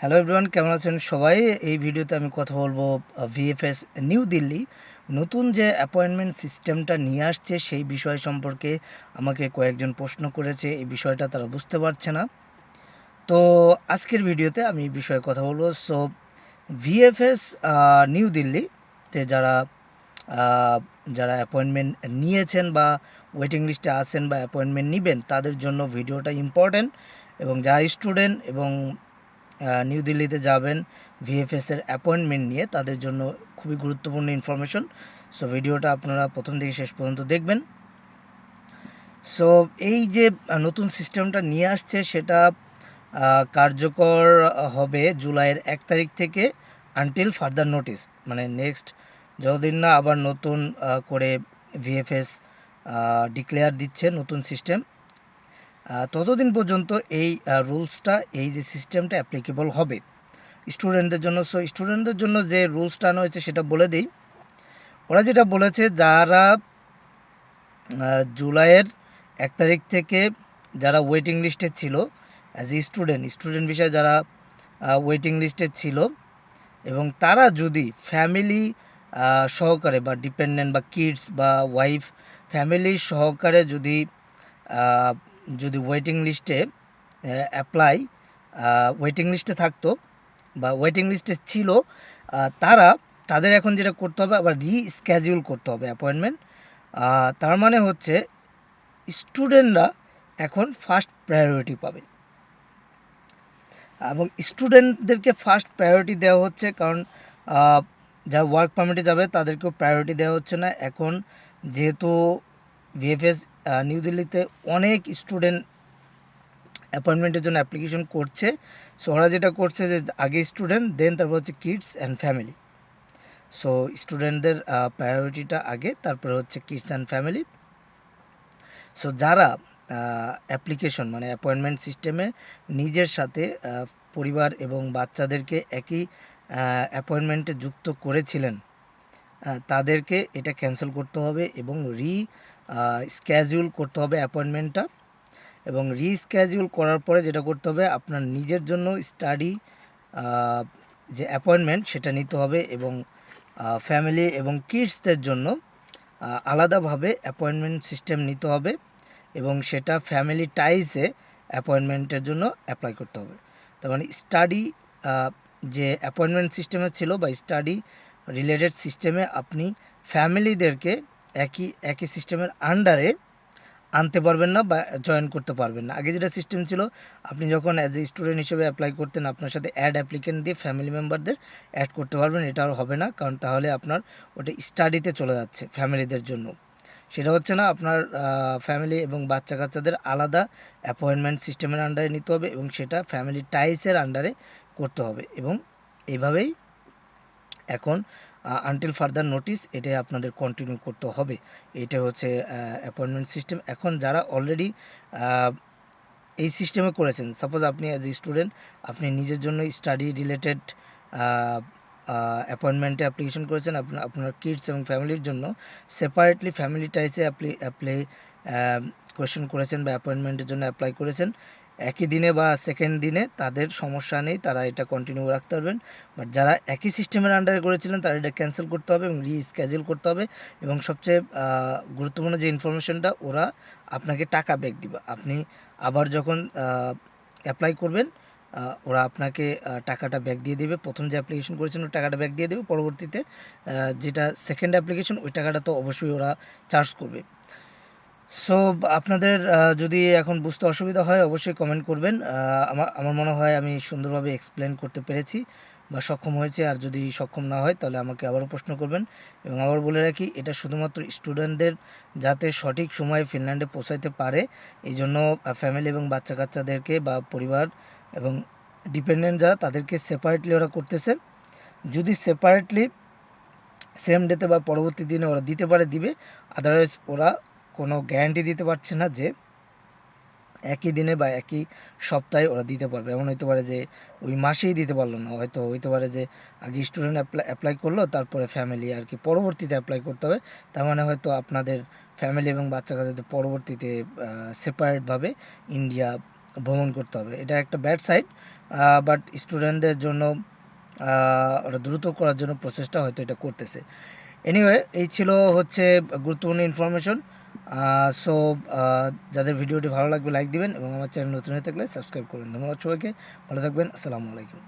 Hello everyone কেমন আছেন সবাই? এই ভিডিওতে আমি কথা বলব ভিএফএস নিউ দিল্লি নতুন যে অ্যাপয়েন্টমেন্ট সিস্টেমটা নিয়ে আসছে, সেই বিষয় সম্পর্কে আমাকে কয়েকজন প্রশ্ন করেছে। এই বিষয়টা তারা বুঝতে পারছে না। তো আজকের ভিডিওতে আমি এই বিষয়ে কথা বলব। সো ভিএফএস নিউ দিল্লিতে যারা যারা অ্যাপয়েন্টমেন্ট নিয়েছেন বা ওয়েটিং লিস্টে আছেন বা অ্যাপয়েন্টমেন্ট নেবেন, তাদের জন্য ভিডিওটা ইম্পর্ট্যান্ট এবং যারা স্টুডেন্ট এবং নিউ দিল্লিতে যাবেন ভিএফএসের অ্যাপয়েন্টমেন্ট নিয়ে, তাদের জন্য খুবই গুরুত্বপূর্ণ ইনফরমেশন সো ভিডিওটা আপনারা প্রথম থেকে শেষ পর্যন্ত দেখবেন। সো এই যে নতুন সিস্টেমটা নিয়ে আসছে, সেটা কার্যকর হবে জুলাইয়ের এক তারিখ থেকে আনটিল ফার্দার নোটিস মানে নেক্সট যতদিন না আবার নতুন করে ভিএফএস ডিক্লেয়ার দিচ্ছে নতুন সিস্টেম ততদিন পর্যন্ত এই রুলসটা, এই যে সিস্টেমটা অ্যাপ্লিকেবল হবে। স্টুডেন্টদের জন্য সো স্টুডেন্টদের জন্য যে রুলসটা আনা হয়েছে সেটা বলে দিই। ওরা যেটা বলেছে, যারা জুলাইয়ের এক তারিখ থেকে যারা ওয়েটিং লিস্টে ছিল অ্যাজ এ স্টুডেন্ট স্টুডেন্ট বিষয়ে যারা ওয়েটিং লিস্টে ছিল, এবং তারা যদি ফ্যামিলি সহকারে বা ডিপেন্ডেন্ট বা কিডস বা ওয়াইফ ফ্যামিলি সহকারে যদি যদি ওয়েটিং লিস্টে অ্যাপ্লাই ওয়েটিং লিস্টে থাকতো বা ওয়েটিং লিস্টে ছিল তারা তাদের এখন যেটা করতে হবে, আবার রিস্ক্যাজুয়াল করতে হবে অ্যাপয়েন্টমেন্ট তার মানে হচ্ছে স্টুডেন্টরা এখন ফার্স্ট প্রায়োরিটি পাবে। এবং স্টুডেন্টদেরকে ফার্স্ট প্রায়োরিটি দেওয়া হচ্ছে কারণ যারা ওয়ার্ক পারমিটে যাবে তাদেরকেও প্রায়োরিটি দেওয়া হচ্ছে না। এখন যেহেতু ভিএফএস নিউ দিল্লিতে অনেক স্টুডেন্ট অ্যাপয়েন্টমেন্টের জন্য অ্যাপ্লিকেশন করছে। সো ওরা যেটা করছে যে আগে স্টুডেন্ট দেন তারপর হচ্ছে কিডস অ্যান্ড ফ্যামিলি সো স্টুডেন্টদের প্রায়োরিটিটা আগে, তারপরে হচ্ছে কিডস অ্যান্ড ফ্যামিলি সো যারা অ্যাপ্লিকেশন মানে অ্যাপয়েন্টমেন্ট সিস্টেমে নিজের সাথে পরিবার এবং বাচ্চাদেরকে একই অ্যাপয়েন্টমেন্টে যুক্ত করেছিলেন তাদেরকে এটা ক্যান্সেল করতে হবে এবং রি স্ক্যাজুয়াল করতে হবে অ্যাপয়েন্টমেন্টটা এবং রিস্ক্যাজুয়াল করার পরে যেটা করতে হবে, আপনার নিজের জন্য স্টাডি যে অ্যাপয়েন্টমেন্ট সেটা নিতে হবে এবং ফ্যামিলি এবং কিডসদের জন্য আলাদাভাবে অ্যাপয়েন্টমেন্ট সিস্টেম নিতে হবে এবং সেটা ফ্যামিলি টাইসে অ্যাপয়েন্টমেন্টের জন্য অ্যাপ্লাই করতে হবে। তার মানে স্টাডি যে অ্যাপয়েন্টমেন্ট সিস্টেমে ছিল বা স্টাডি রিলেটেড সিস্টেমে আপনি ফ্যামিলিদেরকে একই একই সিস্টেমের আন্ডারে আনতে পারবেন না বা জয়েন করতে পারবেন না। আগে যেটা সিস্টেম ছিল, আপনি যখন অ্যাজ এ স্টুডেন্ট হিসেবে অ্যাপ্লাই করতেন, আপনার সাথে অ্যাড অ্যাপ্লিকেন্ট দিয়ে ফ্যামিলি মেম্বারদের অ্যাড করতে পারবেন, এটা আর হবে না, কারণ তাহলে আপনার ওটা স্টাডিতে চলে যাচ্ছে ফ্যামিলিদের জন্য। সেটা হচ্ছে না, আপনার ফ্যামিলি এবং বাচ্চা কাচ্চাদের আলাদা অ্যাপয়েন্টমেন্ট সিস্টেমের আন্ডারে নিতে হবে এবং সেটা ফ্যামিলি টাইসের আন্ডারে করতে হবে এবং এইভাবেই এখন আনটিল ফার্দার নোটিস এটাই আপনাদের কন্টিনিউ করতে হবে। এটা হচ্ছে অ্যাপয়েন্টমেন্ট সিস্টেম এখন যারা অলরেডি এই সিস্টেমে করেছেন সাপোজ আপনি অ্যাজ এ স্টুডেন্ট আপনি নিজের জন্য স্টাডি রিলেটেড অ্যাপয়েন্টমেন্টে অ্যাপ্লিকেশন করেছেন আপনার আপনার কিডস এবং ফ্যামিলির জন্য সেপারেটলি ফ্যামিলি টাইসে অ্যাপ্লি অ্যাপ্লাই কোয়েশন করেছেন বা অ্যাপয়েন্টমেন্টের জন্য অ্যাপ্লাই করেছেন একই দিনে বা সেকেন্ড দিনে তাদের সমস্যা নেই, তারা এটা কন্টিনিউ রাখতে পারবেন। বাট যারা একই সিস্টেমের আন্ডারে করেছিলেন, তারা এটা ক্যান্সেল করতে হবে এবং রিস্ক্যাজুয়াল করতে হবে। এবং সবচেয়ে গুরুত্বপূর্ণ যে ইনফরমেশনটা ওরা আপনাকে টাকা ব্যাক দিবে। আপনি আবার যখন অ্যাপ্লাই করবেন ওরা আপনাকে টাকাটা ব্যাক দিয়ে দেবে। প্রথম যে অ্যাপ্লিকেশন করেছেন, ওই টাকাটা ব্যাক দিয়ে দেবে। পরবর্তীতে যেটা সেকেন্ড অ্যাপ্লিকেশন ওই টাকাটা তো অবশ্যই ওরা চার্জ করবে। সো আপনাদের যদি এখন বুঝতে অসুবিধা হয়, অবশ্যই কমেন্ট করবেন। আমার আমার মনে হয় আমি সুন্দরভাবে এক্সপ্লেন করতে পেরেছি বা সক্ষম হয়েছে। আর যদি সক্ষম না হয়, তাহলে আমাকে আবারও প্রশ্ন করবেন। এবং আবার বলে রাখি, এটা শুধুমাত্র স্টুডেন্টদের যাতে সঠিক সময়ে ফিনল্যান্ডে পৌঁছাইতে পারে। এই জন্য ফ্যামিলি এবং বাচ্চা কাচ্চাদেরকে বা পরিবার এবং ডিপেন্ডেন্ট যারা, তাদেরকে সেপারেটলি ওরা করতেছে। যদি সেপারেটলি সেম ডেতে বা পরবর্তী দিনে ওরা দিতে পারে, দিবে আদারওয়াইজ ওরা কোনো গ্যারান্টি দিতে পারছে না যে একই দিনে বা একই সপ্তাহে ওরা দিতে পারবে। এমন হতে পারে যে ওই মাসেই দিতে পারল না। হয়তো হইতে পারে যে আগে স্টুডেন্ট অ্যাপ্লাই অ্যাপ্লাই করল, তারপরে ফ্যামিলি আর কি পরবর্তীতে অ্যাপ্লাই করতে হবে। তার মানে হয়তো আপনাদের ফ্যামিলি এবং বাচ্চা কাচ্চাদের পরবর্তীতে সেপারেটভাবে ইন্ডিয়া ভ্রমণ করতে হবে। এটা একটা ব্যাড সাইড বাট স্টুডেন্টদের জন্য ওটা দ্রুত করার জন্য প্রসেসটা হয়তো এটা করতেছে। এনিওয়ে এই ছিল হচ্ছে গুরুত্বপূর্ণ ইনফরমেশন সো যাদের ভিডিওটি ভালো লাগবে লাইক দিবেন এবং আমার চ্যানেল নতুন হয়ে থাকলে সাবস্ক্রাইব করবেন। ধন্যবাদ সবাইকে। ভালো থাকবেন। আসসালামু আলাইকুম।